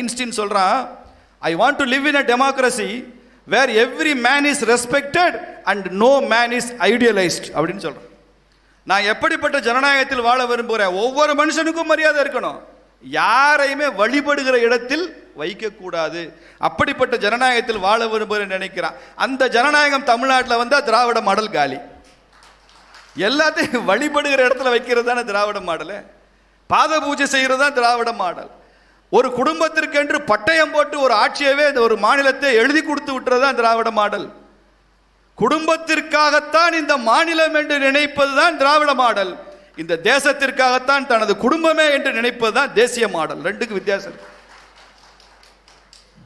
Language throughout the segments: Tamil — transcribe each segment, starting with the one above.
ஐன்ஸ்டீன் சொல்கிறான் I want to live in a democracy where every man is respected and no man is idealised அப்படின்னு சொல்கிறேன் நான் எப்படிப்பட்ட ஜனநாயகத்தில் வாழ விரும்புகிறேன்? ஒவ்வொரு மனுஷனுக்கும் மரியாதை இருக்கணும். யாரையுமே வழிபடுகிற இடத்தில் வைக்கக்கூடாது. அப்படிப்பட்ட ஜனநாயகத்தில் வாழ விரும்புகிறேன் நினைக்கிறான். அந்த ஜனநாயகம் தமிழ்நாட்டில் வந்தால் திராவிட மாடல் காலி. எல்லாத்தையும் வழிபடுகிற இடத்துல வைக்கிறது தானே திராவிட மாடலு? பாத பூஜை செய்கிறது தான் திராவிட மாடல். ஒரு குடும்பத்திற்கென்று பட்டயம் போட்டு ஒரு ஆட்சியவே இந்த ஒரு மாநிலத்தை எழுதி கொடுத்து விட்டுறது தான் திராவிட மாடல். குடும்பத்திற்காகத்தான் இந்த மாநிலம் என்று நினைப்பது தான் திராவிட மாடல். இந்த தேசத்திற்காகத்தான் தனது குடும்பமே என்று நினைப்பது தான் தேசிய மாடல். ரெண்டுக்கு வித்தியாசம்.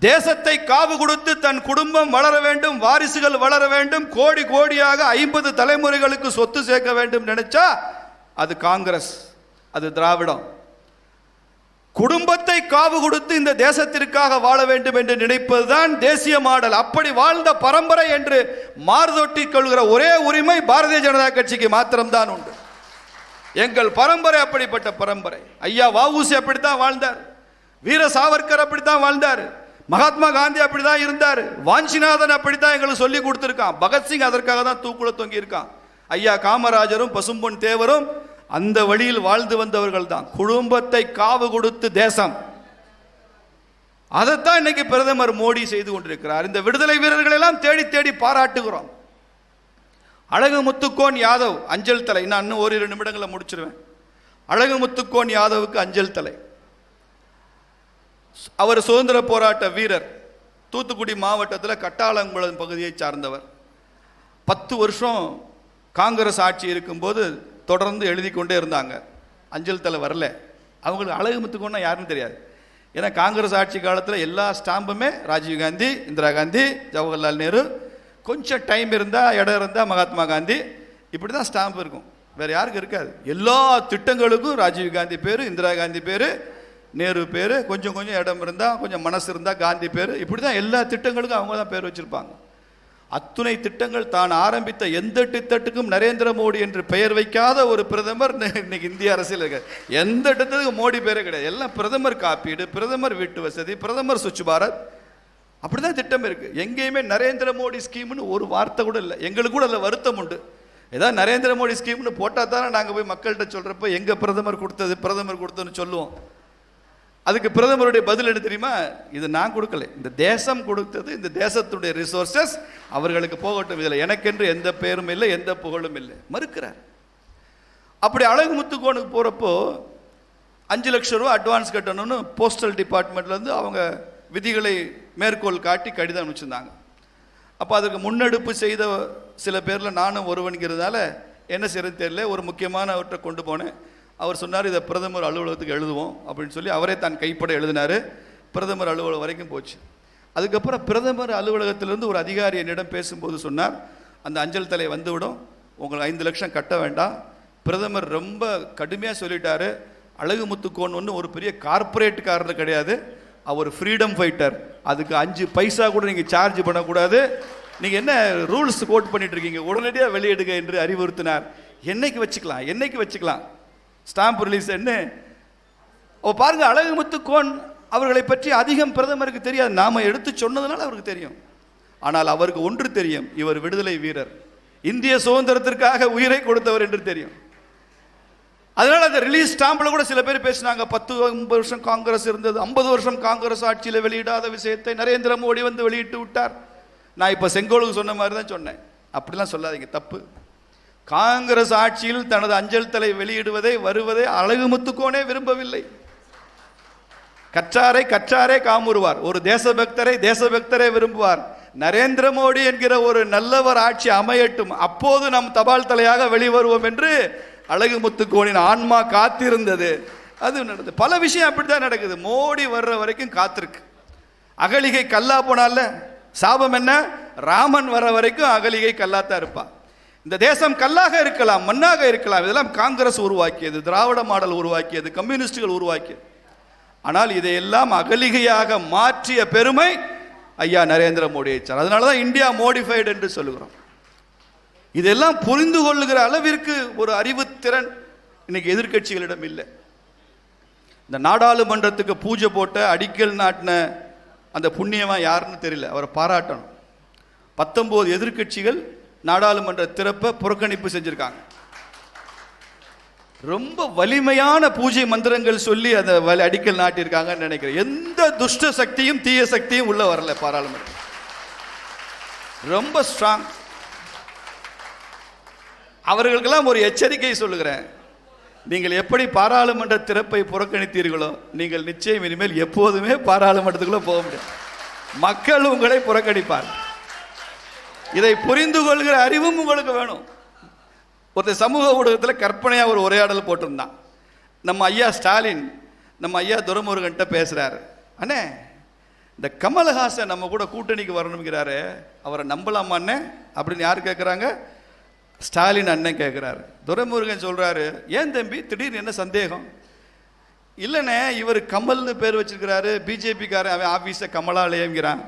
தேசத்தை காவு கொடுத்து தன் குடும்பம் வளர வேண்டும் வாரிசுகள் வளர வேண்டும் கோடி கோடியாக ஐம்பது தலைமுறைகளுக்கு சொத்து சேர்க்க வேண்டும் நினைச்சா அது காங்கிரஸ் அது திராவிடம். குடும்பத்தை காவு கொடுத்து இந்த தேசத்திற்காக வாழ வேண்டும் என்று நினைப்பதுதான் தேசிய மாடல். அப்படி வாழ்ந்த பரம்பரை என்று மாறுதொட்டி கொள்கிற ஒரே உரிமை பாரதிய ஜனதா கட்சிக்கு மாத்திரம்தான் உண்டு. எங்கள் பரம்பரை அப்படிப்பட்ட பரம்பரை. ஐயா வவுசி அப்படித்தான் வாழ்ந்தார். வீர சாவர்கர் அப்படித்தான் வாழ்ந்தார். மகாத்மா காந்தி அப்படிதான் இருந்தார். வாஞ்சிநாதன் அப்படித்தான் எங்களுக்கு சொல்லி கொடுத்துருக்கான். பகத்சிங் அதற்காக தான் தூக்குல தொங்கி இருக்கான் ஐயா காமராஜரும் பசும்பொன் தேவரும் அந்த வழியில் வாழ்ந்து வந்தவர்கள் தான் குடும்பத்தை காவு கொடுத்து தேசம். அதைத்தான் இன்னைக்கு பிரதமர் மோடி செய்து கொண்டிருக்கிறார். இந்த விடுதலை வீரர்களை எல்லாம் தேடி தேடி பாராட்டுகிறோம். அழகு முத்துக்கோன் யாதவ் அஞ்சல் தலை. நான் இன்னும் ஓரிரு நிமிடங்களை முடிச்சிருவேன். அழகு முத்துக்கோன் யாதவுக்கு அஞ்சல் தலை. அவர் சுதந்திர போராட்ட வீரர். தூத்துக்குடி மாவட்டத்தில் கட்டாளங்குளம் பகுதியை சார்ந்தவர். பத்து வருஷம் காங்கிரஸ் ஆட்சி இருக்கும்போது தொடர்ந்து எழுதி கொண்டே இருந்தாங்க. அஞ்சல் தலை வரல. அவங்களுக்கு அழகு முத்துக்கோன்னா யாருன்னு தெரியாது. ஏன்னா காங்கிரஸ் ஆட்சி காலத்தில் எல்லா ஸ்டாம்புமே ராஜீவ் காந்தி இந்திரா காந்தி ஜவஹர்லால் நேரு. கொஞ்சம் டைம் இருந்தால் இடம் இருந்தால் மகாத்மா காந்தி. இப்படி தான் ஸ்டாம்ப் இருக்கும். வேறு யாருக்கும் இருக்காது. எல்லா திட்டங்களுக்கும் ராஜீவ் காந்தி பேர் இந்திரா காந்தி பேர் நேரு பேர். கொஞ்சம் கொஞ்சம் இடம் இருந்தால் கொஞ்சம் மனசு இருந்தால் காந்தி பேர். இப்படி தான் எல்லா திட்டங்களுக்கும் அவங்க தான் பேர் வச்சுருப்பாங்க. அத்துணை திட்டங்கள் தான் ஆரம்பித்த எந்த திட்டத்துக்கும் நரேந்திர மோடி என்று பெயர் வைக்காத ஒரு பிரதமர் இன்னைக்கு இந்திய அரசியல் இருக்கார். எந்த திட்டத்துக்கும் மோடி பேரே கிடையாது. எல்லாம் பிரதமர் காப்பீடு பிரதமர் வீட்டு வசதி பிரதமர் சுவிட்ச் பாரத். அப்படிதான் திட்டம் இருக்கு. எங்கேயுமே நரேந்திர மோடி ஸ்கீம்னு ஒரு வார்த்தை கூட இல்லை. எங்களுக்கு கூட அதில் வருத்தம் உண்டு. ஏதாவது நரேந்திர மோடி ஸ்கீம்னு போட்டால் தானே நாங்கள் போய் மக்கள்கிட்ட சொல்கிறப்ப எங்கள் பிரதமர் கொடுத்தது பிரதமர் கொடுத்ததுன்னு சொல்லுவோம். அதுக்கு பிரதமருடைய பதில் என்ன தெரியுமா? இது நான் கொடுக்கல. இந்த தேசம் கொடுத்தது இந்த தேசத்துடைய ரிசோர்சஸ் அவர்களுக்கு போகட்டும். இதில் எனக்கென்று எந்த பேரும் இல்லை எந்த புகழும் இல்லை. மறுக்கிறார். அப்படி அழகு முத்துக்கோனுக்கு போகிறப்போ அஞ்சு லட்சம் ரூபா அட்வான்ஸ் கட்டணும்னு போஸ்டல் டிபார்ட்மெண்ட்லேருந்து அவங்க விதிகளை மேற்கோள் காட்டி கடிதம் அனுப்பிச்சிருந்தாங்க. அப்போ அதுக்கு முன்னெடுப்பு செய்த சில பேரில் நானும் ஒருவனுங்கிறதால என்ன செய்யறது தெரியல. ஒரு முக்கியமானவற்றை கொண்டு போனேன். அவர் சொன்னார் இதை பிரதமர் அலுவலகத்துக்கு எழுதுவோம் அப்படின்னு சொல்லி அவரே தான் கைப்பட எழுதினார். பிரதமர் அலுவலகம் வரைக்கும் போச்சு. அதுக்கப்புறம் பிரதமர் அலுவலகத்திலிருந்து ஒரு அதிகாரி என்னிடம் பேசும்போது சொன்னார் அந்த அஞ்சல் தலை வந்துவிடும் உங்களுக்கு ஐந்து லட்சம் கட்ட வேண்டாம். பிரதமர் ரொம்ப கடுமையாக சொல்லிட்டாரு அழகு முத்துக்கோன் ஒன்று ஒரு பெரிய கார்பரேட்டுக்காரர் கிடையாது அவர் ஃப்ரீடம் ஃபைட்டர். அதுக்கு அஞ்சு பைசா கூட நீங்கள் சார்ஜ் பண்ணக்கூடாது. நீங்கள் என்ன ரூல்ஸ் கோட் பண்ணிட்டு இருக்கீங்க? உடனடியாக வெளியிடுங்க என்று அறிவுறுத்தினார். என்னைக்கு வச்சுக்கலாம் என்னைக்கு வச்சுக்கலாம்? ஸ்டாம்ப் ரிலீஸ் என்ன? ஓ பாருங்கள் அழகுமுத்து கோன் அவர்களை பற்றி அதிகம் பிரதமருக்கு தெரியாது. நாம் எடுத்து சொன்னதுனால அவருக்கு தெரியும். ஆனால் அவருக்கு ஒன்று தெரியும் இவர் விடுதலை வீரர். இந்திய சுதந்திரத்திற்காக உயிரை கொடுத்தவர் என்று தெரியும். அதனால் அந்த ரிலீஸ் ஸ்டாம்பில் கூட சில பேர் பேசினாங்க பத்து ஐம்பது வருஷம் காங்கிரஸ் இருந்தது ஐம்பது வருஷம் காங்கிரஸ் ஆட்சியில் வெளியிடாத விஷயத்தை நரேந்திர மோடி வந்து வெளியிட்டு விட்டார். நான் இப்போ செங்கோலுக்கு சொன்ன மாதிரி தான் சொன்னேன். அப்படிலாம் சொல்லாதீங்க தப்பு. காங்கிரஸ் ஆட்சியில் தனது அஞ்சல் தலை வெளியிடுவதை வருவதை அழகு முத்துக்கோனே விரும்பவில்லை. கற்றாரை கற்றாரே காமுறுவார். ஒரு தேசபக்தரை தேசபக்தரே விரும்புவார். நரேந்திர மோடி என்கிற ஒரு நல்லவர் ஆட்சி அமையட்டும். அப்போது நம் தபால் தலையாக வெளிவருவோம் என்று அழகு முத்துக்கோனின் ஆன்மா காத்திருந்தது. அது நடந்தது. பல விஷயம் அப்படித்தான் நடக்குது. மோடி வர்ற வரைக்கும் காத்திருக்கு. அகலிகை கல்லா போனால சாபம் என்ன? ராமன் வர வரைக்கும் அகலிகை கல்லாத்தான் இருப்பாள் இந்த தேசம் கல்லாக இருக்கலாம் மண்ணாக இருக்கலாம். இதெல்லாம் காங்கிரஸ் உருவாக்கியது திராவிட மாடல் உருவாக்கியது கம்யூனிஸ்டுகள் உருவாக்கியது. ஆனால் இதையெல்லாம் அகலிகையாக மாற்றிய பெருமை ஐயா நரேந்திர மோடியை சார். அதனால தான் இந்தியா மோடிஃபைடு என்று சொல்லுகிறோம். இதெல்லாம் புரிந்து கொள்ளுகிற அளவிற்கு ஒரு அறிவுத்திறன் இன்னைக்கு எதிர்க்கட்சிகளிடம் இல்லை. இந்த நாடாளுமன்றத்துக்கு பூஜை போட்ட அடிக்கல் நாட்டின அந்த புண்ணியமாக யாருன்னு தெரியல. அவரை பாராட்டணும். பத்தொம்போது எதிர்க்கட்சிகள் நாடாளுமன்ற திறப்பை புறக்கணிப்பு செஞ்சுருக்காங்க. ரொம்ப வலிமையான பூஜை மந்திரங்கள் சொல்லி அதை வலி அடிக்கல் நாட்டியிருக்காங்கன்னு நினைக்கிறேன். எந்த துஷ்ட சக்தியும் தீய சக்தியும் உள்ள வரல பாராளுமன்றம் ரொம்ப ஸ்ட்ராங் அவர்களுக்கெல்லாம் ஒரு எச்சரிக்கை சொல்லுகிறேன். நீங்கள் எப்படி பாராளுமன்ற திறப்பை புறக்கணித்தீர்களோ நீங்கள் நிச்சயம் இனிமேல் எப்போதுமே பாராளுமன்றத்துக்குள்ளே போக முடியாது மக்கள் உங்களை புறக்கணிப்பார் இதை புரிந்து கொள்கிற அறிவும் உங்களுக்கு வேணும். ஒருத்தர் சமூக ஊடகத்தில் கற்பனையாக ஒரு உரையாடல் போட்டிருந்தான். நம்ம ஐயா ஸ்டாலின் நம்ம ஐயா துரமுருகன்ட்ட பேசுகிறாரு அண்ணே இந்த கமல்ஹாசன் நம்ம கூட கூட்டணிக்கு வரணுங்கிறாரு அவரை நம்பலாமாண்ணே அப்படின்னு யார் கேட்குறாங்க ஸ்டாலின் அண்ணன் கேட்குறாரு துரைமுருகன் சொல்கிறாரு ஏன் தம்பி? திடீர்னு என்ன சந்தேகம்? இல்லைண்ணே இவர் கமல்னு பேர் வச்சுருக்கிறாரு. பிஜேபிக்காரன் அவன் ஆஃபீஸை கமலாலயங்கிறான்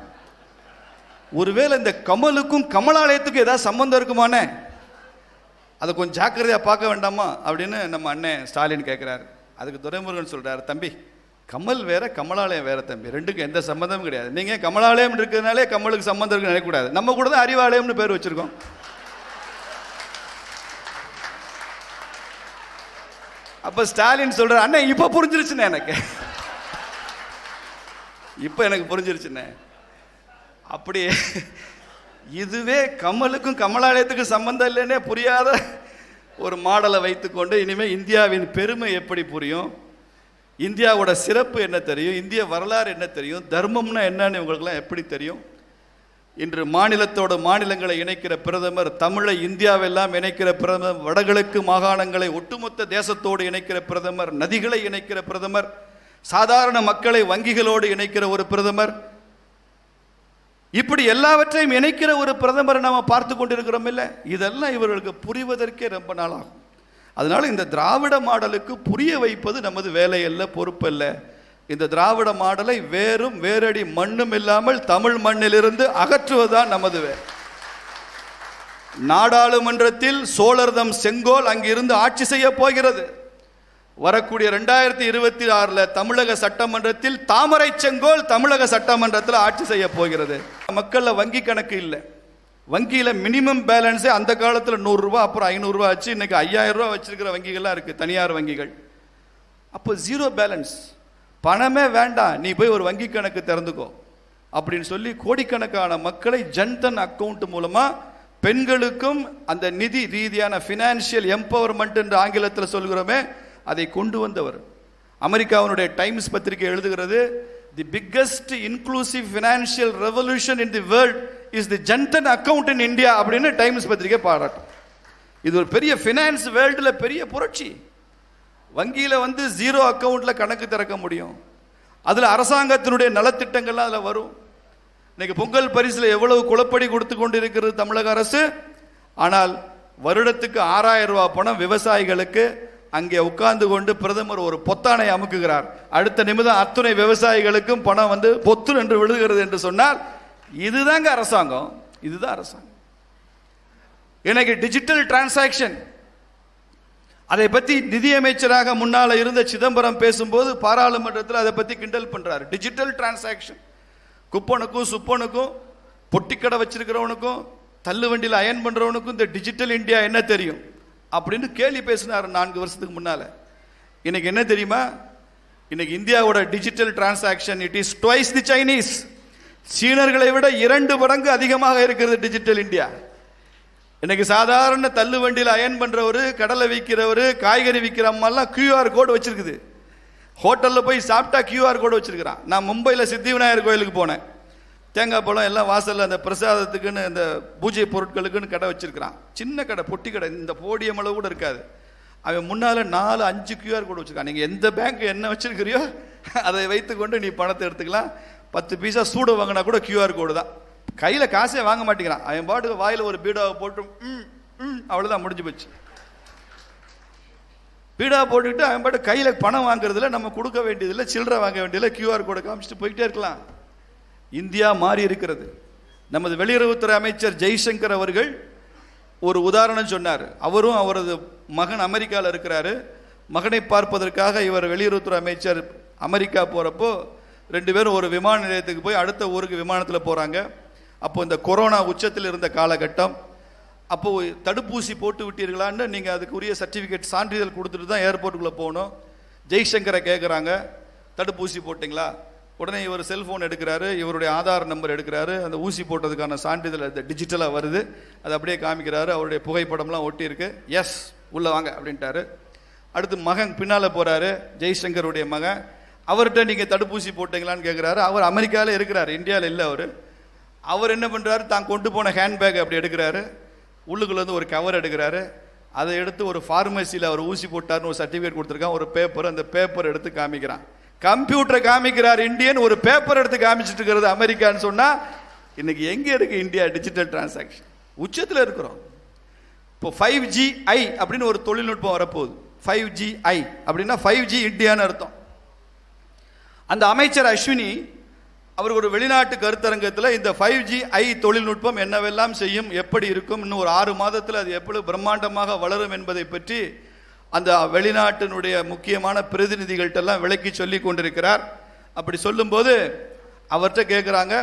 ஒருவேளை இந்த கமலுக்கும் கமலாலயத்துக்கும் ஏதாவது சம்பந்தம் இருக்குமானே? அதை கொஞ்சம் ஜாக்கிரதையாக பார்க்க வேண்டாமா? அப்படின்னு நம்ம அண்ணன் ஸ்டாலின் கேட்குறாரு அதுக்கு துரைமுருகன் சொல்கிறாரு தம்பி கமல் வேற கமலாலயம் வேற தம்பி. ரெண்டுக்கும் எந்த சம்மந்தமும் கிடையாது. நீங்கள் கமலாலயம் இருக்கிறதுனாலே கமலுக்கு சம்மந்தம் இருக்குன்னு நினைக்கக்கூடாது நம்ம கூட தான் அறிவாலயம்னு பேர் வச்சுருக்கோம். அப்போ ஸ்டாலின் சொல்கிறார் அண்ணன் இப்போ புரிஞ்சிருச்சுண்ணே எனக்கு. இப்போ எனக்கு புரிஞ்சிருச்சுண்ணே. அப்படி இதுவே கமலுக்கும் கமலாலயத்துக்கும் சம்பந்தம் இல்லைன்னே புரியாத ஒரு மாடலை வைத்துக்கொண்டு இனிமேல் இந்தியாவின் பெருமை எப்படி புரியும்? இந்தியாவோட சிறப்பு என்ன தெரியும்? இந்திய வரலாறு என்ன தெரியும்? தர்மம்னா என்னன்னு உங்களுக்குலாம் எப்படி தெரியும்? இன்று மாநிலத்தோட மாநிலங்களை இணைக்கிற பிரதமர் தமிழை இந்தியாவெல்லாம் இணைக்கிற பிரதமர் வடகிழக்கு மாகாணங்களை ஒட்டுமொத்த தேசத்தோடு இணைக்கிற பிரதமர் நதிகளை இணைக்கிற பிரதமர் சாதாரண மக்களை வங்கிகளோடு இணைக்கிற ஒரு பிரதமர் இப்படி எல்லாவற்றையும் இணைக்கிற ஒரு பிரதமரை நாம் பார்த்து கொண்டிருக்கிறோம் இல்லை? இதெல்லாம் இவர்களுக்கு புரிவதற்கே ரொம்ப நாளாகும். அதனால் இந்த திராவிட மாடலுக்கு புரிய வைப்பது நமது வேலை அல்ல பொறுப்பல்ல இந்த திராவிட மாடலை வேறும் வேரடி மண்ணும் இல்லாமல் தமிழ் மண்ணிலிருந்து அகற்றுவதுதான் நமது வேலை நாடாளுமன்றத்தில் சோழர்தம் செங்கோல் அங்கிருந்து ஆட்சி செய்ய போகிறது. வரக்கூடிய ரெண்டாயிரத்தி இருபத்தி ஆறில் தமிழக சட்டமன்றத்தில் தாமரை செங்கோல் தமிழக சட்டமன்றத்தில் ஆட்சி செய்ய போகிறது. மக்களில் வங்கி கணக்கு இல்லை. வங்கியில் மினிமம் பேலன்ஸே அந்த காலத்தில் நூறுரூவா அப்புறம் ஐநூறுரூவா ஆச்சு. இன்றைக்கி ஐயாயிரம் ரூபாய் வங்கிகள்லாம் இருக்குது தனியார் வங்கிகள். அப்போ ஜீரோ பேலன்ஸ் பணமே வேண்டாம் நீ போய் ஒரு வங்கி கணக்கு திறந்துக்கோ. அப்படின்னு சொல்லி கோடிக்கணக்கான மக்களை ஜன்தன் அக்கௌண்ட் மூலமாக பெண்களுக்கும் அந்த நிதி ரீதியான ஃபினான்ஷியல் எம்பவர்மெண்ட் என்று ஆங்கிலத்தில் சொல்கிறோமே அதை கொண்டு வந்தவர். அமெரிக்காவினுடைய டைம்ஸ் பத்திரிகை எழுதுகிறது the biggest inclusive financial revolution in the world is the Jan Dhan account in India அப்படின்னு டைம்ஸ் பத்திரிகை பாராட்டும். இது ஒரு பெரிய ஃபினான்ஸ் வேர்ல்டில் பெரிய புரட்சி. வங்கியில் வந்து ஜீரோ அக்கவுண்ட்டில் கணக்கு திறக்க முடியும். அதில் அரசாங்கத்தினுடைய நலத்திட்டங்கள்லாம் அதில் வரும். இன்னைக்கு பொங்கல் பரிசில் எவ்வளவு குளப்படி கொடுத்து கொண்டு இருக்கிறது தமிழக அரசு? ஆனால் வருடத்துக்கு ஆறாயிரம் ரூபாய் பணம் விவசாயிகளுக்கு அங்கே உட்கார்ந்து கொண்டு பிரதமர் ஒரு பொத்தானை அமுக்குகிறார். அடுத்த நிமிடம் அத்துணை விவசாயிகளுக்கும் பணம் வந்து பொத்து என்று விழுகிறது என்று சொன்னால் இதுதாங்க அரசாங்கம். இதுதான் அரசாங்கம். எனக்கு டிஜிட்டல் டிரான்சாக்ஷன் அதை பற்றி நிதியமைச்சராக முன்னால் இருந்த சிதம்பரம் பேசும்போது பாராளுமன்றத்தில் அதை பற்றி கிண்டல் பண்ணுறாரு டிஜிட்டல் டிரான்சாக்ஷன் குப்பனுக்கும் சுப்பனுக்கும் பொட்டிக்கடை வச்சிருக்கிறவனுக்கும் தள்ளு வண்டியில் அயன் பண்ணுறவனுக்கும் இந்த டிஜிட்டல் இந்தியா என்ன தெரியும்? அப்படின்னு கேள்வி பேசினார் நான்கு வருஷத்துக்கு முன்னால். இன்னைக்கு என்ன தெரியுமா? இன்னைக்கு இந்தியாவோட digital transaction it is twice the Chinese சீனர்களை விட இரண்டு மடங்கு அதிகமாக இருக்கிறது டிஜிட்டல் இந்தியா இன்னைக்கு சாதாரண தள்ளு வண்டியில் அயன் பண்ணுறவர் கடலை விற்கிறவர் காய்கறி விற்கிற அம்மாலாம் கியூஆர் கோடு வச்சிருக்குது. ஹோட்டலில் போய் சாப்பிட்டா கியூஆர் கோடு வச்சிருக்கிறான். நான் மும்பையில் சித்தி விநாயகர் கோயிலுக்கு போனேன். தேங்காய் பழம் எல்லாம் வாசலில் அந்த பிரசாதத்துக்குன்னு இந்த பூஜை பொருட்களுக்குன்னு கடை வச்சுருக்கிறான். சின்ன கடை பொட்டி கடை. இந்த போடியம் அளவு கூட இருக்காது. அவன் முன்னால் நாலு அஞ்சு கியூஆர் கோடு வச்சுருக்கான். நீங்கள் எந்த பேங்க் என்ன வச்சிருக்கிறியோ அதை வைத்துக்கொண்டு நீ பணத்தை எடுத்துக்கலாம். பத்து பீஸா சூடு வாங்கினா கூட கியூஆர் கோடு தான். கையில் காசே வாங்க மாட்டேங்கிறான். அவன் பாட்டுக்கு வாயில் ஒரு பீடாவை போட்டு ம் ம் அவ்வளோதான் முடிஞ்சு போச்சு. பீடா போட்டுக்கிட்டு அவன் பாட்டு கையில் பணம் வாங்குறதில்ல நம்ம கொடுக்க வேண்டியதில்லை சில்லறை வாங்க வேண்டியதில்லை கியூஆர் கோடை காமிச்சிட்டு போயிட்டே இருக்கலாம். இந்தியா மாறி இருக்கிறது. நமது வெளியுறவுத்துறை அமைச்சர் ஜெய்சங்கர் அவர்கள் ஒரு உதாரணம் சொன்னார். அவரும் அவரது மகன் அமெரிக்காவில் இருக்கிறாரு. மகனை பார்ப்பதற்காக இவர் வெளியுறவுத்துறை அமைச்சர் அமெரிக்கா போகிறப்போ ரெண்டு பேரும் ஒரு விமான நிலையத்துக்கு போய் அடுத்த ஊருக்கு விமானத்தில் போகிறாங்க அப்போ இந்த கொரோனா உச்சத்தில் இருந்த காலகட்டம். அப்போது தடுப்பூசி போட்டு விட்டீர்களான்னு நீங்கள் அதுக்குரிய சர்டிஃபிகேட் சான்றிதழ் கொடுத்துட்டு தான் ஏர்போர்ட்டுக்குள்ளே போகணும். ஜெய்சங்கரை கேட்குறாங்க தடுப்பூசி போட்டிங்களா? உடனே இவர் செல்ஃபோன் எடுக்கிறாரு இவருடைய ஆதார் நம்பர் எடுக்கிறாரு அந்த ஊசி போட்டதுக்கான சான்றிதழ் அது டிஜிட்டலாக வருது. அதை அப்படியே காமிக்கிறாரு அவருடைய புகைப்படம்லாம் ஒட்டியிருக்கு. எஸ் உள்ளே வாங்க அப்படின்ட்டாரு. அடுத்து மகன் பின்னால் போகிறாரு ஜெய்சங்கருடைய மகன். அவர்கிட்ட நீங்கள் தடுப்பூசி போட்டீங்களான்னு கேட்குறாரு அவர் அமெரிக்காவில் இருக்கிறார் இந்தியாவில் இல்லை அவர். அவர் என்ன பண்ணுறாரு தான் கொண்டு போன ஹேண்ட்பேக் அப்படி எடுக்கிறாரு. உள்ளுக்குள்ளேருந்து ஒரு கவர் எடுக்கிறாரு. அதை எடுத்து ஒரு ஃபார்மசியில் அவர் ஊசி போட்டார்னு ஒரு சர்டிஃபிகேட் கொடுத்துருக்கான். ஒரு பேப்பர் அந்த பேப்பர் எடுத்து காமிக்கிறான். கம்ப்யூட்டரை காமிக்கிறார் இந்தியன் ஒரு பேப்பர் எடுத்து காமிச்சிட்டு இருக்கிறது அமெரிக்கான்னு சொன்னால் இன்னைக்கு எங்கே இருக்கு இந்தியா டிஜிட்டல் டிரான்சாக்ஷன் உச்சத்தில் இருக்கிறோம். இப்போ ஃபைவ் ஜி ஐ அப்படின்னு ஒரு தொழில்நுட்பம் வரப்போகுது. ஃபைவ் ஜி ஐ அப்படின்னா ஃபைவ் ஜி இந்தியான்னு அர்த்தம். அந்த அமைச்சர் அஸ்வினி அவர் ஒரு வெளிநாட்டு கருத்தரங்கத்தில் இந்த ஃபைவ் ஜி ஐ தொழில்நுட்பம் என்னவெல்லாம் செய்யும் எப்படி இருக்கும் இன்னும் ஒரு ஆறு மாதத்தில் அது எவ்வளவு பிரம்மாண்டமாக வளரும் என்பதை பற்றி அந்த வெளிநாட்டினுடைய முக்கியமான பிரதிநிதிகள்கிட்டெல்லாம் விளக்கி சொல்லி கொண்டிருக்கிறார். அப்படி சொல்லும்போது அவர்கிட்ட கேட்குறாங்க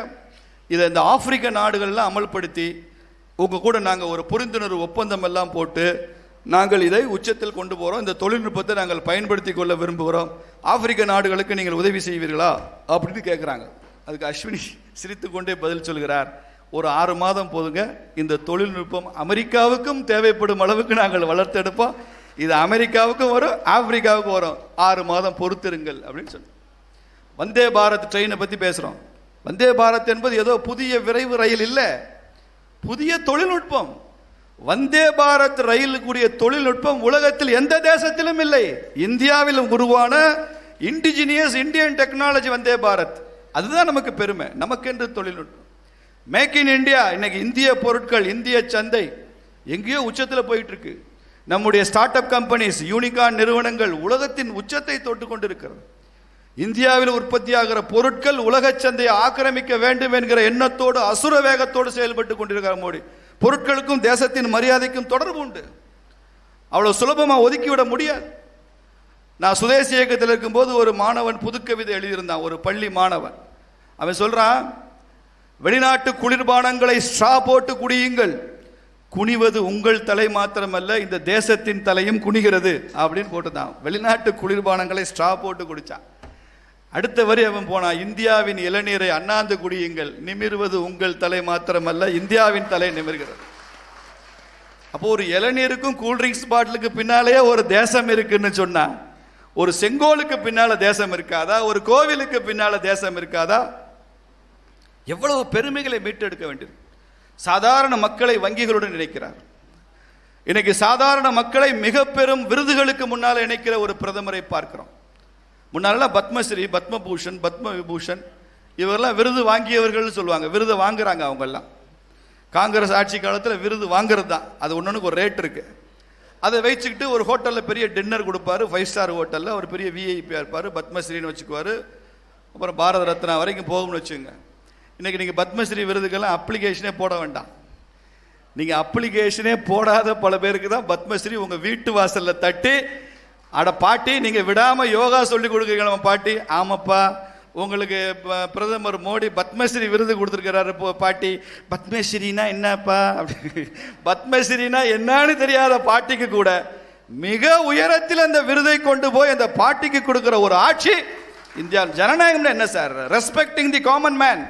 இதை இந்த ஆப்பிரிக்க நாடுகள்லாம் அமல்படுத்தி உங்கள் கூட நாங்கள் ஒரு புரிந்துணர்வு ஒப்பந்தம் எல்லாம் போட்டு நாங்கள் இதை உச்சத்தில் கொண்டு போகிறோம் இந்த தொழில்நுட்பத்தை நாங்கள் பயன்படுத்தி கொள்ள விரும்புகிறோம் ஆப்பிரிக்க நாடுகளுக்கு நீங்கள் உதவி செய்வீர்களா? அப்படின்னு கேட்குறாங்க அதுக்கு அஸ்வினி சிரித்து கொண்டே பதில் சொல்கிறார் ஒரு ஆறு மாதம் போதுங்க இந்த தொழில்நுட்பம் அமெரிக்காவுக்கும் தேவைப்படும் அளவுக்கு நாங்கள் வளர்த்தெடுப்போம் இது அமெரிக்காவுக்கும் வரும் ஆப்பிரிக்காவுக்கும் வரும். ஆறு மாதம் பொறுத்திருங்கள் அப்படின்னு சொன்ன வந்தே பாரத் ட்ரெயினை பற்றி பேசுகிறோம் வந்தே பாரத் என்பது ஏதோ புதிய விரைவு ரயில் இல்லை. புதிய தொழில்நுட்பம். வந்தே பாரத் ரயிலுக்குரிய தொழில்நுட்பம் உலகத்தில் எந்த தேசத்திலும் இல்லை. இந்தியாவிலும் உருவான indigenous Indian technology Vande Bharat. அதுதான் நமக்கு பெருமை. நமக்கென்று தொழில்நுட்பம். மேக் இன் இந்தியா இன்னைக்கு இந்திய பொருட்கள் இந்திய சந்தை எங்கேயோ உச்சத்தில் போயிட்டு இருக்கு. நம்முடைய ஸ்டார்ட் அப் கம்பெனிஸ் யூனிகான் நிறுவனங்கள் உலகத்தின் உச்சத்தை தொட்டு கொண்டிருக்கிறது. இந்தியாவில் உற்பத்தியாகிற பொருட்கள் உலக சந்தையை ஆக்கிரமிக்க வேண்டும் என்கிற எண்ணத்தோடு அசுர வேகத்தோடு செயல்பட்டு கொண்டிருக்கிறார் மோடி. பொருட்களுக்கும் தேசத்தின் மரியாதைக்கும் தொடர்பு உண்டு. அவ்வளவு சுலபமாக ஒதுக்கிவிட முடியாது. நான் சுதேசி இயக்கத்தில் இருக்கும்போது ஒரு மாணவன் புதுக்கவிதை எழுதியிருந்தான். ஒரு பள்ளி மாணவன். அவன் சொல்றான் வெளிநாட்டு குளிர்பானங்களை ஸ்ட்ரா போட்டு குடியுங்கள். குனிவது உங்கள் தலை மாத்திரமல்ல இந்த தேசத்தின் தலையும் குனிகிறது அப்படின்னு போட்டுதான் வெளிநாட்டு குளிர்பானங்களை ஸ்ட்ரா போட்டு குடித்தான் அடுத்த வரி அவன் போனான் இந்தியாவின் இளநீரை அண்ணாந்து குடியுங்கள். நிமிர்வது உங்கள் தலை மாத்திரமல்ல இந்தியாவின் தலை நிமிர்கிறது. அப்போ ஒரு இளநீருக்கும் கூல்ட்ரிங்க்ஸ் பாட்டிலுக்கு பின்னாலேயே ஒரு தேசம் இருக்குன்னு சொன்னா ஒரு செங்கோலுக்கு பின்னால தேசம் இருக்காதா? ஒரு கோவிலுக்கு பின்னால தேசம் இருக்காதா? எவ்வளவு பெருமைகளை மீட்டெடுக்க வேண்டியிருக்கு. சாதாரண மக்களை வங்கிகளுடன் இணைக்கிறார். இன்னைக்கு சாதாரண மக்களை மிக பெரும் விருதுகளுக்கு முன்னால் இணைக்கிற ஒரு பிரதமரை பார்க்கிறோம். முன்னாலெல்லாம் பத்மஸ்ரீ பத்மபூஷன் பத்ம விபூஷன் இவரெல்லாம் விருது வாங்கியவர்கள் சொல்லுவாங்க. விருதை வாங்குறாங்க அவங்கெல்லாம். காங்கிரஸ் ஆட்சி காலத்தில் விருது வாங்குறது தான் அது ஒன்றுக்கு ஒரு ரேட் இருக்கு. அதை வச்சுக்கிட்டு ஒரு ஹோட்டலில் பெரிய டின்னர் கொடுப்பாரு. ஃபைவ் ஸ்டார் ஹோட்டலில் ஒரு பெரிய விஐபியாக இருப்பார். பத்மஸ்ரீன்னு வச்சுக்குவார். அப்புறம் பாரத ரத்னா வரைக்கும் போகும்னு வச்சுங்க இன்றைக்கி நீங்கள் பத்மஸ்ரீ விருதுக்கெல்லாம் அப்ளிகேஷனே போட வேண்டாம். நீங்கள் அப்ளிகேஷனே போடாத பல பேருக்கு தான் பத்மஸ்ரீ உங்கள் வீட்டு வாசலில் தட்டி அட பாட்டி நீங்கள் விடாமல் யோகா சொல்லி கொடுக்குறீங்களா பாட்டி? ஆமாப்பா. உங்களுக்கு ப- பிரதமர் மோடி பத்மஸ்ரீ விருது கொடுத்துருக்கிறாரு பாட்டி. பத்மஸ்ரீனா என்னப்பா? அப்படி பத்மஸ்ரீனா என்னன்னு தெரியாத பாட்டிக்கு கூட மிக உயரத்தில் அந்த விருதை கொண்டு போய் அந்த பாட்டிக்கு கொடுக்குற ஒரு ஆட்சி இந்தியா ஜனநாயகம்னா என்ன sir? Respecting the common man